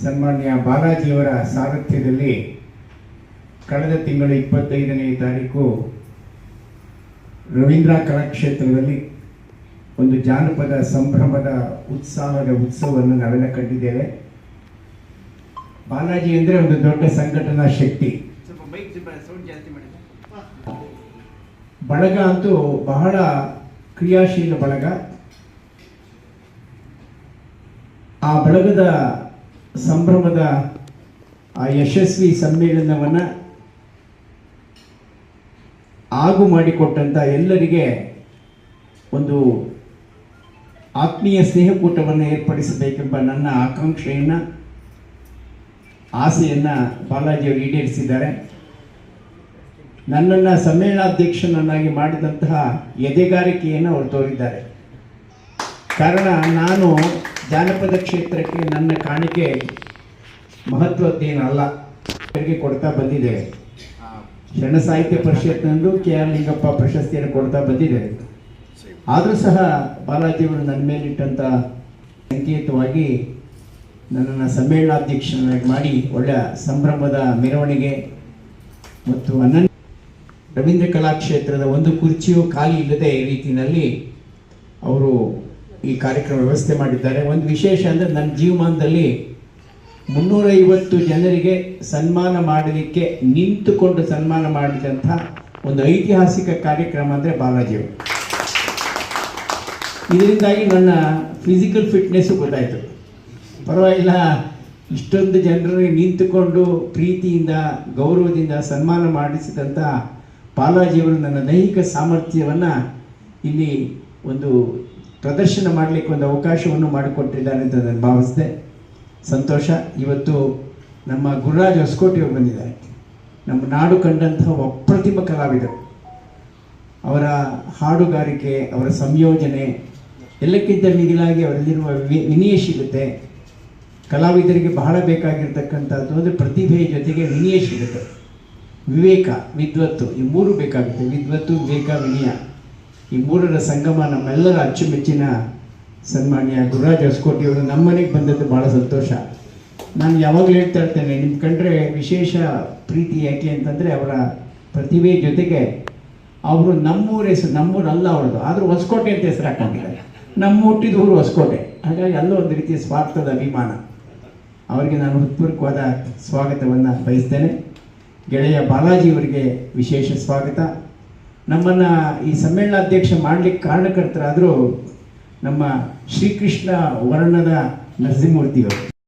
ಸನ್ಮಾನ್ಯ ಬಾಲಾಜಿಯವರ ಸಾರಥ್ಯದಲ್ಲಿ ಕಳೆದ ತಿಂಗಳ ಇಪ್ಪತ್ತೈದನೇ ತಾರೀಕು ರವೀಂದ್ರ ಕಲಾಕ್ಷೇತ್ರದಲ್ಲಿ ಒಂದು ಜಾನಪದ ಸಂಭ್ರಮದ ಉತ್ಸಾಹದ ಉತ್ಸವವನ್ನು ನಾವೆಲ್ಲ ಕಂಡಿದ್ದೇವೆ. ಬಾಲಾಜಿ ಅಂದರೆ ಒಂದು ದೊಡ್ಡ ಸಂಘಟನಾ ಶಕ್ತಿ. ಬಳಗ ಅಂತೂ ಬಹಳ ಕ್ರಿಯಾಶೀಲ ಬಳಗ. ಆ ಬಳಗದ ಸಂಭ್ರಮದ ಆ ಯಶಸ್ವಿ ಸಮ್ಮೇಳನವನ್ನು ಆಗು ಮಾಡಿಕೊಟ್ಟಂಥ ಎಲ್ಲರಿಗೆ ಒಂದು ಆತ್ಮೀಯ ಸ್ನೇಹಕೂಟವನ್ನು ಏರ್ಪಡಿಸಬೇಕೆಂಬ ನನ್ನ ಆಕಾಂಕ್ಷೆಯನ್ನು, ಆಸೆಯನ್ನು ಬಾಲಾಜಿಯವರು ಈಡೇರಿಸಿದ್ದಾರೆ. ನನ್ನನ್ನು ಸಮ್ಮೇಳನಾಧ್ಯಕ್ಷನನ್ನಾಗಿ ಮಾಡಿದಂತಹ ಎದೆಗಾರಿಕೆಯನ್ನು ಅವರು ತೋರಿದ್ದಾರೆ. ಕಾರಣ ನಾನು ಜಾನಪದ ಕ್ಷೇತ್ರಕ್ಕೆ ನನ್ನ ಕಾಣಿಕೆ ಮಹತ್ವದ್ದೇನಲ್ಲ. ಕೊಡ್ತಾ ಬಂದಿದೆ. ಶರಣ ಸಾಹಿತ್ಯ ಪರಿಷತ್ನಂದು ಕೆ ಆರ್ ಲಿಂಗಪ್ಪ ಪ್ರಶಸ್ತಿಯನ್ನು ಕೊಡ್ತಾ ಬಂದಿದೆ. ಆದರೂ ಸಹ ಬಾಲಾಜಿಯವರು ನನ್ನ ಮೇಲಿಟ್ಟಂಥ ಸಂಕೇತವಾಗಿ ನನ್ನನ್ನು ಸಮ್ಮೇಳನಾಧ್ಯಕ್ಷನಾಗಿ ಮಾಡಿ ಒಳ್ಳೆಯ ಸಂಭ್ರಮದ ಮೆರವಣಿಗೆ ಮತ್ತು ಅನನ್ಯ ರವೀಂದ್ರ ಕಲಾಕ್ಷೇತ್ರದ ಒಂದು ಕುರ್ಚಿಯೂ ಖಾಲಿ ಇಲ್ಲದೆ ಈ ರೀತಿಯಲ್ಲಿ ಅವರು ಈ ಕಾರ್ಯಕ್ರಮ ವ್ಯವಸ್ಥೆ ಮಾಡಿದ್ದಾರೆ. ಒಂದು ವಿಶೇಷ ಅಂದರೆ ನನ್ನ ಜೀವಮಾನದಲ್ಲಿ ಮುನ್ನೂರೈವತ್ತು ಜನರಿಗೆ ಸನ್ಮಾನ ಮಾಡಲಿಕ್ಕೆ, ನಿಂತುಕೊಂಡು ಸನ್ಮಾನ ಮಾಡಿದಂಥ ಒಂದು ಐತಿಹಾಸಿಕ ಕಾರ್ಯಕ್ರಮ ಅಂದರೆ ಬಾಲಾಜಿಯವರು ಇದರಿಂದಾಗಿ ನನ್ನ ಫಿಸಿಕಲ್ ಫಿಟ್ನೆಸ್ಸು ಗೊತ್ತಾಯಿತು. ಪರವಾಗಿಲ್ಲ, ಇಷ್ಟೊಂದು ಜನರಿಗೆ ನಿಂತುಕೊಂಡು ಪ್ರೀತಿಯಿಂದ, ಗೌರವದಿಂದ ಸನ್ಮಾನ ಮಾಡಿಸಿದಂಥ ಬಾಲಾಜಿಯವರು ನನ್ನ ದೈಹಿಕ ಸಾಮರ್ಥ್ಯವನ್ನು ಇಲ್ಲಿ ಒಂದು ಪ್ರದರ್ಶನ ಮಾಡಲಿಕ್ಕೆ ಒಂದು ಅವಕಾಶವನ್ನು ಮಾಡಿಕೊಟ್ಟಿದ್ದಾರೆ ಅಂತ ನಾನು ಭಾವಿಸಿದೆ. ಸಂತೋಷ. ಇವತ್ತು ನಮ್ಮ ಗುರುರಾಜ್ ಹೊಸಕೋಟೆಯವರು ಬಂದಿದ್ದಾರೆ. ನಮ್ಮ ನಾಡು ಕಂಡಂತಹ ಅಪ್ರತಿಮ ಕಲಾವಿದರು. ಅವರ ಹಾಡುಗಾರಿಕೆ, ಅವರ ಸಂಯೋಜನೆ, ಎಲ್ಲಕ್ಕಿಂತ ಮಿಗಿಲಾಗಿ ಅವರಲ್ಲಿರುವ ವಿ- ವಿನಯಶೀಲತೆ, ಕಲಾವಿದರಿಗೆ ಬಹಳ ಬೇಕಾಗಿರ್ತಕ್ಕಂಥದ್ದು ಅಂದರೆ ಪ್ರತಿಭೆಯ ಜೊತೆಗೆ ವಿನಯಶೀಲತೆ, ವಿವೇಕ, ವಿದ್ವತ್ತು, ಈ ಮೂರು ಬೇಕಾಗುತ್ತೆ. ವಿದ್ವತ್ತು, ವಿವೇಕ, ವಿನಯ. ಈ ಮೂರರ ಸಂಗಮ ನಮ್ಮೆಲ್ಲರ ಅಚ್ಚುಮೆಚ್ಚಿನ ಸನ್ಮಾನ್ಯ ಗುರುರಾಜ್ ಹೊಸಕೋಟೆಯವರು ನಮ್ಮ ಮನೆಗೆ ಬಂದದ್ದು ಭಾಳ ಸಂತೋಷ. ನಾನು ಯಾವಾಗಲೂ ಹೇಳ್ತಾ ಇರ್ತೇನೆ ನಿಮ್ಮ ಕಂಡ್ರೆ ವಿಶೇಷ ಪ್ರೀತಿ ಯಾಕೆ ಅಂತಂದರೆ ಅವರ ಪ್ರತಿಭೆ ಜೊತೆಗೆ ಅವರು ನಮ್ಮೂರ ಹೆಸರು ನಮ್ಮೂರಲ್ಲ ಅವ್ರದ್ದು, ಆದರೂ ಹೊಸಕೋಟೆ ಅಂತ ಹೆಸರು ಹಾಕೊಂಡಿದ್ದಾರೆ. ನಮ್ಮ ಹುಟ್ಟಿದ ಊರು ಹೊಸಕೋಟೆ. ಹಾಗಾಗಿ ಅಲ್ಲೂ ಒಂದು ರೀತಿಯ ಸ್ವಾರ್ಥದ ಅಭಿಮಾನ. ಅವರಿಗೆ ನಾನು ಹೃತ್ಪೂರ್ವಕವಾದ ಸ್ವಾಗತವನ್ನು ಬಯಸ್ತೇನೆ. ಗೆಳೆಯ ಬಾಲಾಜಿಯವರಿಗೆ ವಿಶೇಷ ಸ್ವಾಗತ. ನಮ್ಮನ್ನು ಈ ಸಮ್ಮೇಳನಾಧ್ಯಕ್ಷ ಮಾಡಲಿಕ್ಕೆ ಕಾರಣಕರ್ತರಾದರೂ ನಮ್ಮ ಶ್ರೀಕೃಷ್ಣ ವರ್ಣದ ನರಸಿಂಹಮೂರ್ತಿಯವರು.